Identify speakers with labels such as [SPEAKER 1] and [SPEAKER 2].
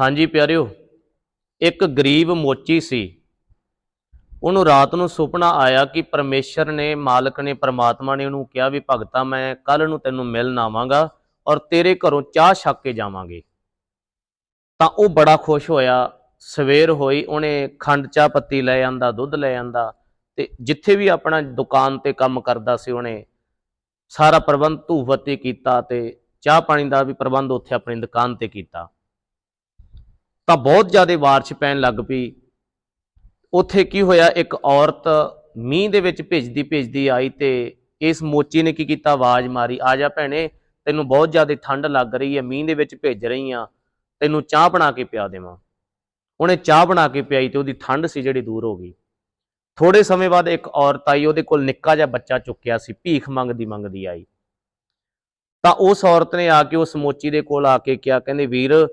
[SPEAKER 1] ਹਾਂਜੀ ਪਿਆਰਿਓ, ਇੱਕ ਗਰੀਬ ਮੋਚੀ ਸੀ। ਉਹਨੂੰ ਰਾਤ ਨੂੰ ਸੁਪਨਾ ਆਇਆ ਕਿ ਪਰਮੇਸ਼ਰ ਨੇ, ਮਾਲਕ ਨੇ, ਪ੍ਰਮਾਤਮਾ ਨੇ ਉਹਨੂੰ ਕਿਹਾ ਵੀ, ਭਗਤਾ, ਮੈਂ ਕੱਲ ਨੂੰ ਤੈਨੂੰ ਮਿਲਣ ਆਵਾਂਗਾ ਔਰ ਤੇਰੇ ਘਰੋਂ ਚਾਹ ਛੱਕ ਕੇ ਜਾਵਾਂਗੇ। ਤਾਂ ਉਹ ਬੜਾ ਖੁਸ਼ ਹੋਇਆ। ਸਵੇਰ ਹੋਈ, ਉਹਨੇ ਖੰਡ ਚਾਹ ਪੱਤੀ ਲੈ ਆਂਦਾ, ਦੁੱਧ ਲੈ ਆਂਦਾ ਤੇ ਜਿੱਥੇ ਵੀ ਆਪਣਾ ਦੁਕਾਨ ਤੇ ਕੰਮ ਕਰਦਾ ਸੀ ਉਹਨੇ, ਸਾਰਾ ਪ੍ਰਬੰਧ ਧੂਫਤੀ ਕੀਤਾ ਤੇ ਚਾਹ ਪਾਣੀ ਦਾ ਵੀ ਪ੍ਰਬੰਧ ਉੱਥੇ ਆਪਣੀ ਦੁਕਾਨ ਤੇ ਕੀਤਾ। ਤਾਂ ਬਹੁਤ ਜ਼ਿਆਦਾ ਬਾਰਿਸ਼ ਪੈਣ ਲੱਗ ਪਈ। ਉੱਥੇ ਕੀ ਹੋਇਆ? ਇੱਕ ਔਰਤ ਮੀਂਹ ਦੇ ਵਿੱਚ ਭਿੱਜਦੀ ਭਿੱਜਦੀ ਆਈ ਤੇ ਇਸ ਮੋਚੀ ਨੇ ਕੀ ਕੀਤਾ? ਆਵਾਜ਼ ਮਾਰੀ, ਆ ਜਾ ਭੈਣੇ, ਤੈਨੂੰ ਬਹੁਤ ਜ਼ਿਆਦਾ ਠੰਡ ਲੱਗ ਰਹੀ ਹੈ, ਮੀਂਹ ਦੇ ਵਿੱਚ ਭਿੱਜ ਰਹੀ ਆ ਤੈਨੂੰ ਚਾਹ ਬਣਾ ਕੇ ਪਿਆ ਦੇਵਾਂ। ਉਹਨੇ ਚਾਹ ਬਣਾ ਕੇ ਪਿਆਈ ਤੇ ਉਹਦੀ ਠੰਡ ਸੀ ਜਿਹੜੀ ਦੂਰ ਹੋ ਗਈ। ਥੋੜੇ ਸਮੇਂ ਬਾਅਦ ਇੱਕ ਔਰਤ ਆਈ, ਉਹਦੇ ਕੋਲ ਨਿੱਕਾ ਜਿਹਾ ਬੱਚਾ ਚੁੱਕਿਆ ਸੀ, ਭੀਖ ਮੰਗਦੀ ਮੰਗਦੀ ਆਈ। ਤਾਂ ਉਸ ਔਰਤ ਨੇ ਆ ਕੇ ਉਸ ਮੋਚੀ ਦੇ ਕੋਲ ਆ ਕੇ ਕਿਹਾ, ਕਹਿੰਦੇ, ਵੀਰ